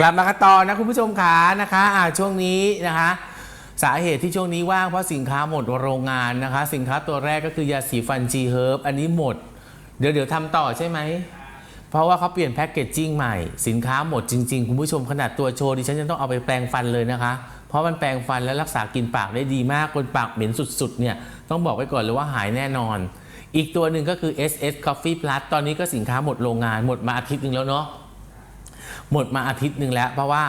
กลับมากันต่อนะคุณผู้ชมขานะคะอ่าช่วงนี้นะคะ สาเหตุที่ช่วงนี้ว่างเพราะสินค้าหมดโรงงานนะคะ สินค้าตัวแรกก็คือยาสีฟัน G Herb อันนี้หมด เดี๋ยวเดี๋ยวทำต่อใช่ไหม เพราะว่าเขาเปลี่ยนแพ็กเกจจิ้งใหม่ สินค้าหมดจริง ๆ คุณผู้ชมขนาดตัวโชว์ดิฉันยังต้องเอาไปแปรงฟันเลยนะคะ เพราะมันแปรงฟันและรักษากลินปากได้ดีมากคนปากเหม็นสุดๆเนี่ยต้องบอกไว้ก่อนเลยว่าหายแน่นอน อีกตัวหนึ่งก็คือ SS Coffee Plus ตอนนี้ก็สินค้าหมดโรงงานหมดมาอาทิตย์หนึ่งแล้วเนาะ หมดมาอาทิตย์หนึ่งแล้ว เพราะว่า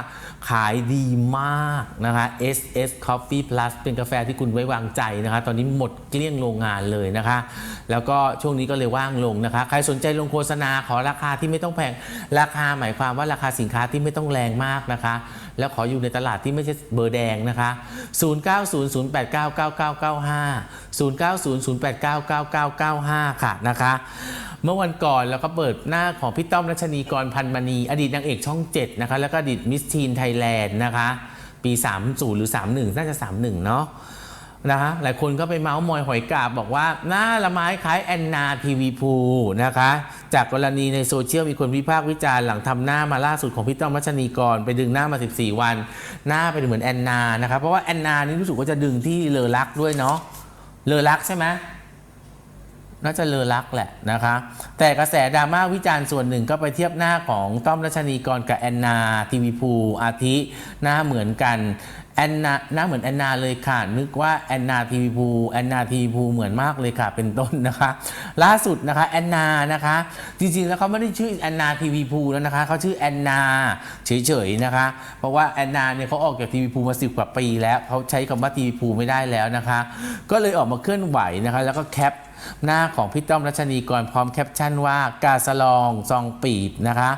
ขายดีมากนะคะ SS Coffee Plus เป็นกาแฟที่คุณไว้วางใจนะคะ ตอนนี้หมดเกลี้ยงโรงงานเลยนะคะ แล้วก็ช่วงนี้ก็เลยว่างลงนะคะ ใครสนใจลงโฆษณาขอราคาที่ไม่ต้องแพง ราคาหมายความว่าราคาสินค้าที่ไม่ต้องแรงมากนะคะ แล้วขออยู่ในตลาดที่ไม่ใช่เบอร์แดงนะคะ 0900899995 0900899995 ค่ะนะคะ เมื่อวันก่อนเราก็เปิดหน้าของพี่ต้อมรัชนีกรพันมณี อดีตนางเอกช่อง 7 นะคะ แล้วก็อดีตมิสทีนไทยแลนด์นะคะ ปี 30 หรือ 31 น่าจะ 31 เนาะ นะคะหลายคนก็ไปเมาส์มอยหอยกาบบอกว่าหน้าละไม้คล้ายแอนนาทีวีพูนะคะ จากกรณีในโซเชียลมีคนวิพากษ์วิจารณ์หลังทำหน้ามาล่าสุดของพี่ต้อมรัชนีกร ไปดึงหน้ามา 14 วัน หน้าเป็นเหมือนแอนนานะคะเพราะว่าแอนนานี่รู้สึกว่าจะดึงที่เลอรักด้วยเนาะเลอรักใช่ไหมน่าจะเลอรักแหละนะคะ แต่กระแสดราม่าวิจารณ์ส่วนหนึ่งก็ไปเทียบหน้าของต้อมรัชนีกรกับแอนนาทีวีพูอาทิ หน้าเหมือนกัน แอนนาหน้าเหมือนแอนนาเลยค่ะ นึกว่าแอนนาทีวีพูแอนนาทีวีพูเหมือนมากเลยค่ะ เป็นต้นนะคะ ล่าสุดนะคะแอนนานะคะ จริงๆแล้วเขาไม่ได้ชื่อแอนนาทีวีพูแล้วนะคะเขาชื่อแอนนาเฉยๆนะคะ เพราะว่าแอนนาเนี่ยเขาออกจากทีวีพูมาสิบกว่าปีแล้วเขาใช้คำว่าทีวีพูไม่ได้แล้วนะคะ ก็เลยออกมาเคลื่อนไหวนะคะ แล้วก็แคป หน้าของพี่ต้อมรัชนีกรพร้อมแคปชั่นว่ากาสลองซองปีบนะคะ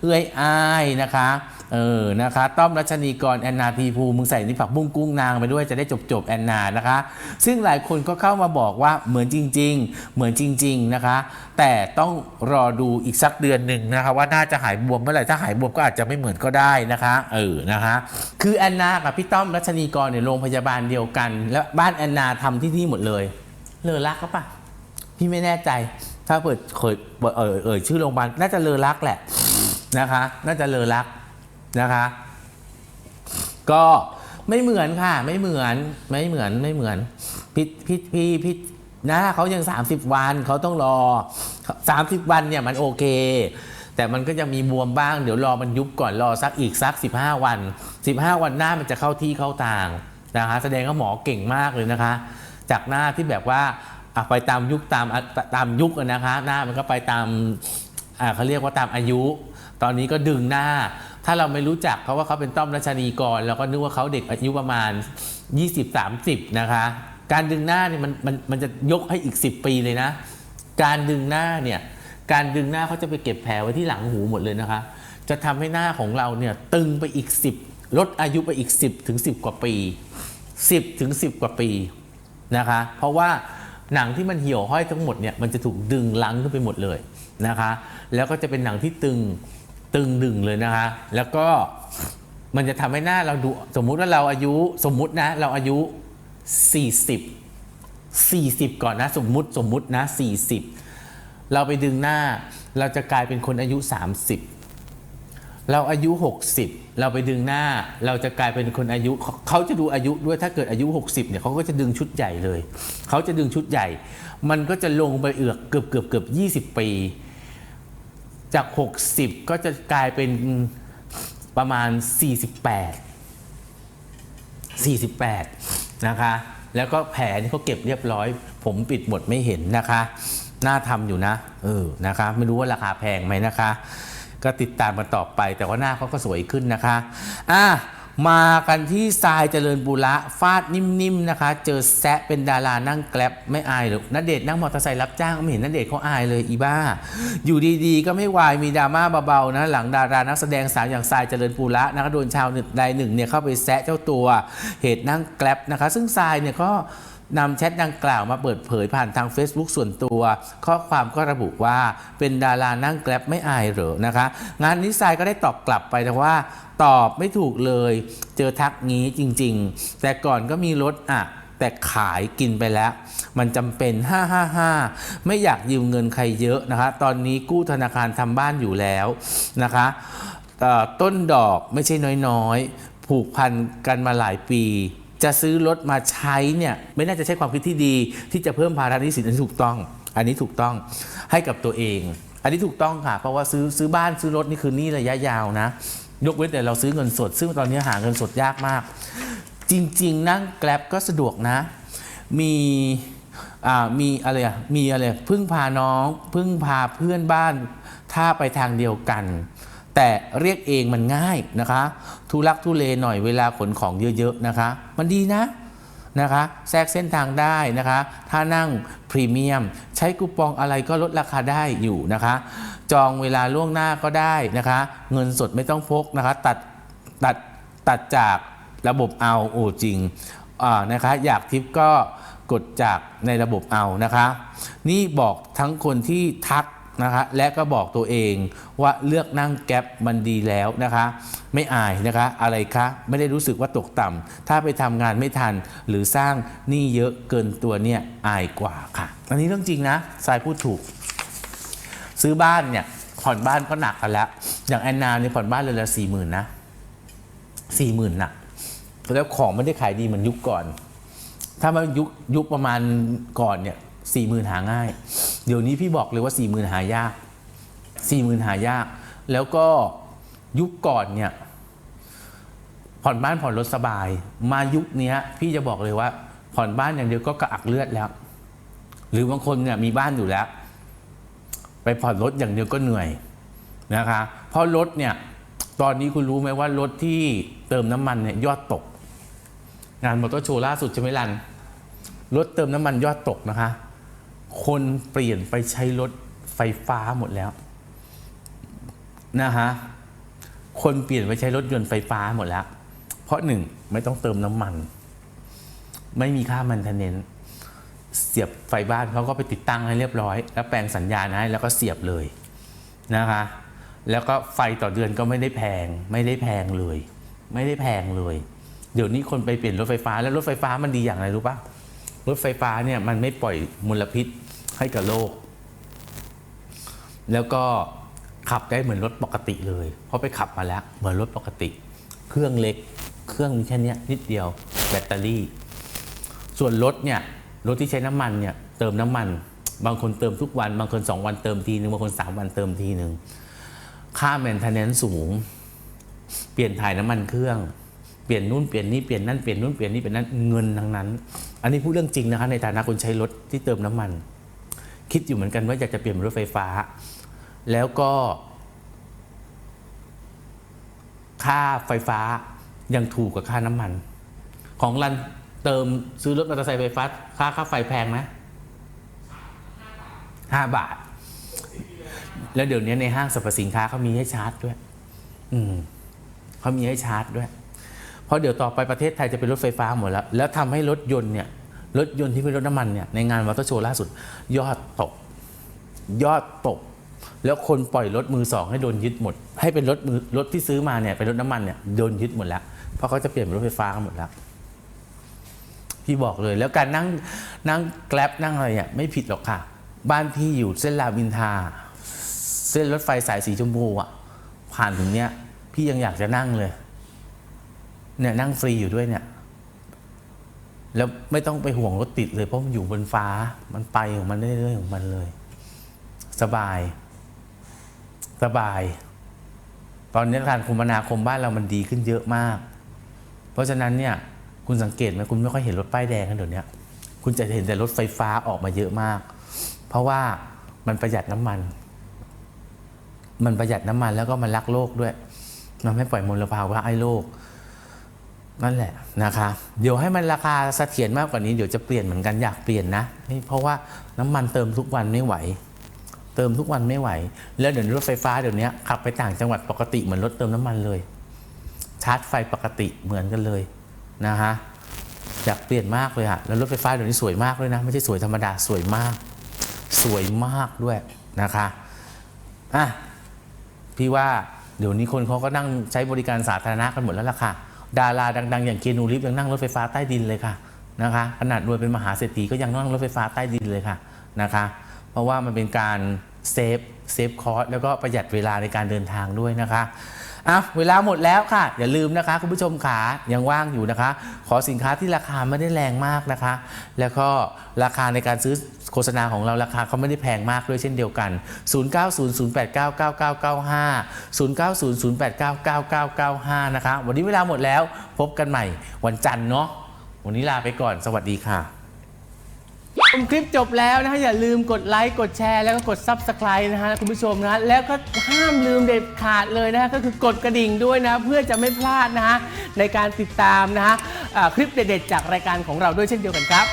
เอื้อยอ้ายนะคะเออนะคะต้อมรัชนีกรแอนนาทีภูมึงใส่นี่ผักบุ้งกุ้งนางไปด้วยจะได้จบจบแอนนานะคะ ซึ่งหลายคนก็เข้ามาบอกว่าเหมือนจริง ๆ เหมือนจริง ๆนะคะ แต่ต้องรอดูอีกสักเดือนหนึ่งนะคะว่าน่าจะหายบวมเมื่อไหร่ถ้าหายบวมก็อาจจะไม่เหมือนก็ได้นะคะเออนะคะคือแอนนากับพี่ต้อมรัชนีกรเนี่ยโรงพยาบาลเดียวกัน และบ้านแอนนาทำที่นี่หมดเลยเลอรักก็ปะ พี่ไม่แน่ใจ ถ้าเปิดเคยเอ่ยเอ่ยชื่อโรงพยาบาลน่าจะเลอรักแหละนะคะ น่าจะเลอรักนะคะ ก็ไม่เหมือนค่ะ ไม่เหมือนไม่เหมือนไม่เหมือนพี่พี่พี่พี่นะเขายัง 30 วันเขาต้องรอ 30 วันเนี่ยมันโอเค แต่มันก็ยังมีบวมบ้าง เดี๋ยวรอมันยุบก่อนรอสักอีกสัก 15 วัน 15 วันหน้ามันจะเข้าที่เข้าทางนะคะ แสดงว่าหมอเก่งมากเลยนะคะ จากหน้าที่แบบว่า ไปตามยุคตามตามยุคนะคะ หน้ามันก็ไปตามเขาเรียกว่าตามอายุ ตอนนี้ก็ดึงหน้า ถ้าเราไม่รู้จักเขาว่าเขาเป็นต้อมรัชนีกรเราก็นึกว่าเขาเด็กอายุประมาณ 20-30 นะคะ การดึงหน้าเนี่ยมันมันมันจะยกให้อีก 10 ปีเลยนะ การดึงหน้าเนี่ยการดึงหน้าเขาจะไปเก็บแผลไว้ที่หลังหูหมดเลยนะคะ จะทำให้หน้าของเราเนี่ยตึงไปอีก 10 ลดอายุไปอีก 10ถึง10 กว่าปี 10ถึง10 กว่าปีนะคะ เพราะว่า หนังที่มันเหี่ยวห้อยทั้งหมดเนี่ยมันจะถูกดึงลังขึ้นไปหมดเลยนะคะ แล้วก็จะเป็นหนังที่ตึงตึงดึงเลยนะคะ แล้วก็มันจะทำให้หน้าเราดูสมมุติว่าเราอายุสมมุตินะเราอายุ 40 40 ก่อนนะ สมมุติสมมุตินะ 40 เราไปดึงหน้าเราจะกลายเป็นคนอายุ 30 เราอายุ 60 เราไปดึงหน้า เราจะกลายเป็นคนอายุเขาจะดูอายุด้วยถ้าเกิดอายุ 60เนี่ยเขาก็จะดึงชุดใหญ่เลย เขาจะดึงชุดใหญ่ มันก็จะลงไปเอือกเกือบเกือบเกือบ20ปี จาก 60 ก็จะกลายเป็นประมาณ 48 48 นะคะ แล้วก็แผลนี่เขาเก็บเรียบร้อย ผมปิดหมดไม่เห็นนะคะ น่าทำอยู่นะ เออ นะคะ ไม่รู้ว่าราคาแพงไหมนะคะ ก็ติดตามกันต่อไป แต่ว่าหน้าเขาก็สวยขึ้นนะคะอะมากันที่ทรายเจริญบุระฟาดนิ่มๆนะคะ เจอแซะเป็นดารานั่งแกล็บไม่อายหรอกนเดชน์นั่งมอเตอร์ไซค์รับจ้างไม่เห็นนเดชเขาอายเลยอีบ้า อยู่ดีๆ ก็ไม่วายมีดราม่าเบาๆนะหลังดารานักแสดงสาวอย่างทรายเจริญปุระนะคะโดนชาวเน็ตรายหนึ่งเนี่ยเข้าไปแซะเจ้าตัวเหตุนั่งแกล็บนะคะ ซึ่งทรายเนี่ยก็ นำแชทดังกล่าวมาเปิดเผยผ่านทาง Facebook ส่วนตัว ข้อความก็ระบุว่าเป็นดารานั่งแกล็บไม่อายเหรอนะคะ งานนี้ทรายก็ได้ตอบกลับไปนะว่าตอบไม่ถูกเลย เจอทักงี้จริง ๆ แต่ก่อนก็มีรถอะแต่ขายกินไปแล้ว มันจำเป็น 555 ไม่อยากยืมเงินใครเยอะนะคะ ตอนนี้กู้ธนาคารทำบ้านอยู่แล้วนะคะต้นดอกไม่ใช่น้อยๆ ผูกพันกันมาหลายปี จะซื้อรถมาใช้เนี่ยไม่น่าจะใช่ความคิดที่ดี ที่จะเพิ่มภาระหนี้สินอันนี้ถูกต้อง อันนี้ถูกต้องให้กับตัวเอง อันนี้ถูกต้องค่ะ เพราะว่าซื้อซื้อบ้านซื้อรถนี่คือหนี้ระยะยาวนะ ยกเว้นแต่เราซื้อเงินสด ซึ่งตอนนี้หาเงินสดยากมาก จริง ๆ นั่งแกลบก็สะดวกนะ มีอ่ามีอะไรอะมีอะไรพึ่งพาน้องพึ่งพาเพื่อนบ้าน ถ้าไปทางเดียวกัน แต่เรียกเองมันง่ายนะคะ ทุลักทุเลหน่อยเวลาขนของเยอะๆนะคะ มันดีนะนะคะแทรกเส้นทางได้นะคะ ถ้านั่งพรีเมียม ใช้คูปองอะไรก็ลดราคาได้อยู่นะคะ จองเวลาล่วงหน้าก็ได้นะคะ เงินสดไม่ต้องพกนะคะ ตัดตัดตัดจากระบบเอาโอ้จริงอ่านะคะ อยากทิปก็กดจากในระบบเอานะคะ นี่บอกทั้งคนที่ทัก นะคะและก็บอกตัวเองว่าเลือกนั่งแก๊ปมันดีแล้วนะคะ ไม่อายนะคะ อะไรคะไม่ได้รู้สึกว่าตกต่ำถ้าไปทำงานไม่ทัน หรือสร้างหนี้เยอะเกินตัวเนี่ยอายกว่าค่ะ อันนี้เรื่องจริงนะทรายพูดถูก ซื้อบ้านเนี่ยผ่อนบ้านก็หนักกันแล้ว อย่างแอนนาเนี่ยผ่อนบ้านเลยละสี่หมื่นนะสี่หมื่นหนักแล้วของไม่ได้ขายดีเหมือนยุคก่อน ถ้ามายุคยุคประมาณก่อนเนี่ยสี่หมื่นหาง่าย เดี๋ยวนี้พี่บอกเลยว่าสี่หมื่นหายากสี่หมื่นหายาก แล้วก็ยุคก่อนเนี่ยผ่อนบ้านผ่อนรถสบาย มายุคนี้พี่จะบอกเลยว่า ผ่อนบ้านอย่างเดียวก็กระอักเลือดแล้ว หรือบางคนเนี่ยมีบ้านอยู่แล้ว ไปผ่อนรถอย่างเดียวก็เหนื่อยนะคะเพราะรถเนี่ยตอนนี้คุณรู้ไหมว่ารถที่เติมน้ำมันเนี่ยยอดตก งานมอเตอร์โชว์ล่าสุดใช่ไหมลันรถเติมน้ำมันยอดตกนะคะ คนเปลี่ยนไปใช้รถไฟฟ้าหมดแล้วนะคะคนเปลี่ยนไปใช้รถยนต์ไฟฟ้าหมดแล้ว เพราะหนึ่งไม่ต้องเติมน้ำมัน ไม่มีค่ามันเทนเนนเสียบไฟบ้านเขาก็ไปติดตั้งให้เรียบร้อย แล้วแปลงสัญญาณให้แล้วก็เสียบเลยนะคะแล้วก็ไฟต่อเดือนก็ไม่ได้แพง ไม่ได้แพงเลย ไม่ได้แพงเลย เดี๋ยวนี้คนไปเปลี่ยนรถไฟฟ้าแล้วรถไฟฟ้ามันดีอย่างไรรู้ปะ รถไฟฟ้าเนี่ยมันไม่ปล่อยมลพิษให้กับโลก แล้วก็ขับได้เหมือนรถปกติเลย เพราะไปขับมาแล้วเหมือนรถปกติ เครื่องเล็ก เครื่องมีแค่นี้นิดเดียวแบตเตอรี่ ส่วนรถเนี่ยรถที่ใช้น้ำมันเนี่ยเติมน้ำมัน บางคนเติมทุกวัน บางคน 2 วันเติมทีหนึ่งบางคน 3 วันเติมทีหนึ่งค่าแมนเทนแนนสูง เปลี่ยนถ่ายน้ำมันเครื่อง เปลี่ยนนู่นเปลี่ยนนี่เปลี่ยนนั่นเปลี่ยนนู่นเปลี่ยนนี่เปลี่ยนนั่นเงินทั้งนั้น อันนี้พูดเรื่องจริงนะคะในฐานะคนใช้รถที่เติมน้ำมัน คิดอยู่เหมือนกันว่าอยากจะเปลี่ยนเป็นรถไฟฟ้า แล้วก็ ค่าไฟฟ้ายังถูกกว่าค่าน้ำมัน ของรันเติมซื้อรถมอเตอร์ไซค์ไฟฟ้า ค่าค่าไฟแพงไหมห้าบาท แล้วเดี๋ยวนี้ในห้างสรรพสินค้าเขามีให้ชาร์จด้วย อืมเขามีให้ชาร์จด้วย เพราะเดี๋ยวต่อไปประเทศไทยจะเป็นรถไฟฟ้าหมดแล้ว แล้วทำให้รถยนต์เนี่ยรถยนต์ที่เป็นรถน้ำมันเนี่ยในงานมอเตโชว์ล่าสุด ยอดตก ยอดตก แล้วคนปล่อยรถมือสองให้โดนยึดหมด ให้เป็นรถมือรถที่ซื้อมาเนี่ยเป็นรถน้ำมันเนี่ยโดนยึดหมดแล้ว เพราะเขาจะเปลี่ยนเป็นรถไฟฟ้ากันหมดแล้วพี่บอกเลย แล้วการนั่งนั่งแกลบนั่งอะไรเนี่ยไม่ผิดหรอกค่ะ บ้านพี่อยู่เส้นรามอินทราเส้นรถไฟสายสีชมพูอะผ่านถึงเนี้ยพี่ยังอยากจะนั่งเลย เนี่ยนั่งฟรีอยู่ด้วยเนี่ย แล้วไม่ต้องไปห่วงรถติดเลย เพราะมันอยู่บนฟ้า มันไปของมันเรื่อยๆของมันเลย สบาย สบาย ตอนนี้การคมนาคมบ้านเรามันดีขึ้นเยอะมาก เพราะฉะนั้นเนี่ย คุณสังเกตไหมคุณไม่ค่อยเห็นรถป้ายแดงกันเดี๋ยวนี้คุณจะเห็นแต่รถไฟฟ้าออกมาเยอะมาก เพราะว่ามันประหยัดน้ำมัน มันประหยัดน้ำมันแล้วก็มันรักโลกด้วย มันไม่ปล่อยมลภาวะไอ้โลก นั่นแหละนะคะเดี๋ยวให้มันราคาเสถียรมากกว่านี้เดี๋ยวจะเปลี่ยนเหมือนกันอยากเปลี่ยนนะนี่เพราะว่าน้ำมันเติมทุกวันไม่ไหว เติมทุกวันไม่ไหว แล้วเดี๋ยวรถไฟฟ้าเดี๋ยวนี้ขับไปต่างจังหวัดปกติเหมือนรถเติมน้ำมันเลย ชาร์จไฟปกติเหมือนกันเลยนะฮะอยากเปลี่ยนมากเลยอะแล้วรถไฟฟ้าเดี๋ยวนี้สวยมากเลยนะไม่ใช่สวยธรรมดาสวยมาก สวยมากด้วยนะคะอะพี่ว่าเดี๋ยวนี้คนเขาก็นั่งใช้บริการสาธารณะกันหมดแล้วล่ะค่ะ ดาราดัง ๆ อย่างเคียนูริฟยังนั่งรถไฟฟ้าใต้ดินเลยค่ะนะคะขนาดรวยเป็นมหาเศรษฐีก็ยังนั่งรถไฟฟ้าใต้ดินเลยค่ะนะคะ เพราะว่ามันเป็นการเซฟเซฟคอสแล้วก็ประหยัดเวลาในการเดินทางด้วยนะคะอะเวลาหมดแล้วค่ะ อย่าลืมนะคะ คุณผู้ชมขายังว่างอยู่นะคะ ขอสินค้าที่ราคาไม่ได้แรงมากนะคะ แล้วก็ราคาในการซื้อ โฆษณาของเราราคาเขาไม่ได้แพงมากด้วยเช่นเดียวกัน 0900899995 0900899995 นะคะ วันนี้เวลาหมดแล้วพบกันใหม่วันจันทร์เนาะ วันนี้ลาไปก่อน สวัสดีค่ะชมคลิปจบแล้วนะฮะอย่าลืมกดไลค์กดแชร์แล้วก็กด Subscribe นะฮะคุณผู้ชมนะแล้วก็ห้ามลืมเด็ดขาดเลยนะฮะก็คือกดกระดิ่งด้วยนะ เพื่อจะไม่พลาดนะฮะในการติดตามนะฮะคลิปเด็ดๆจากรายการของเราด้วยเช่นเดียวกันครับ